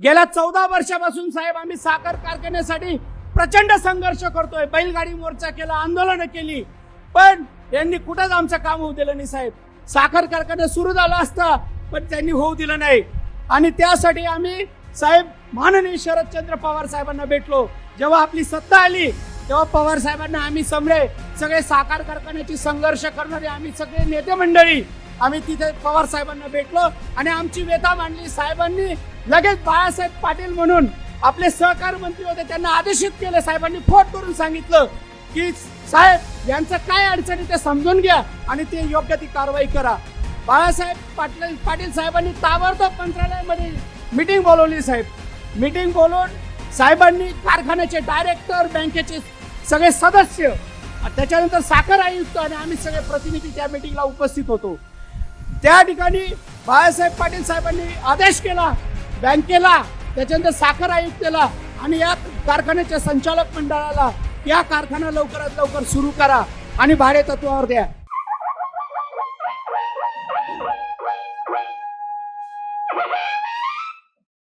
गेल्या चौदा वर्षापासून साहेब आम्ही साखर कारखान्यासाठी प्रचंड संघर्ष करतोय. बैलगाडी मोर्चा केला आंदोलनं केली. पण यांनी कुठंच आमचं काम होऊ दिलं नाही साहेब. साखर कारखाना सुरू झाला असता पण त्यांनी होऊ दिलं नाही. आणि त्यासाठी आम्ही साहेब माननीय शरदचंद्र पवार साहेबांना भेटलो. जेव्हा आपली सत्ता आली तेव्हा पवार साहेबांना आम्ही समरे सगळे साखर कारखान्याची संघर्ष करणारे आम्ही सगळे नेते मंडळी आम्ही तिथे पवार साहेबांना भेटलो आणि आमची व्यथा मांडली. साहेबांनी लगेच बाळासाहेब पाटील म्हणून आपले सहकार मंत्री होते त्यांना आदेशित केले. साहेबांनी फोट करून सांगितलं की साहेब यांचं काय अडचणी ते समजून घ्या आणि ते योग्य ती कारवाई करा. बाळासाहेब पाटील पाटील साहेबांनी ताबडतोब मंत्रालयामध्ये मीटिंग बोलवली साहेब. मीटिंग बोलवून साहेबांनी कारखान्याचे डायरेक्टर बँकेचे सगळे सदस्य त्याच्यानंतर साखर आयुक्त आणि आम्ही सगळे प्रतिनिधी त्या मीटिंगला उपस्थित होतो. त्या ठिकाणी बाळासाहेब पाटील साहेबांनी आदेश केला बँकेला त्याच्यानंतर साखर आयुक्तेला आणि या कारखान्याच्या संचालक मंडळाला या कारखाना लवकरात लवकर सुरू करा आणि भाडे तत्वावर द्या.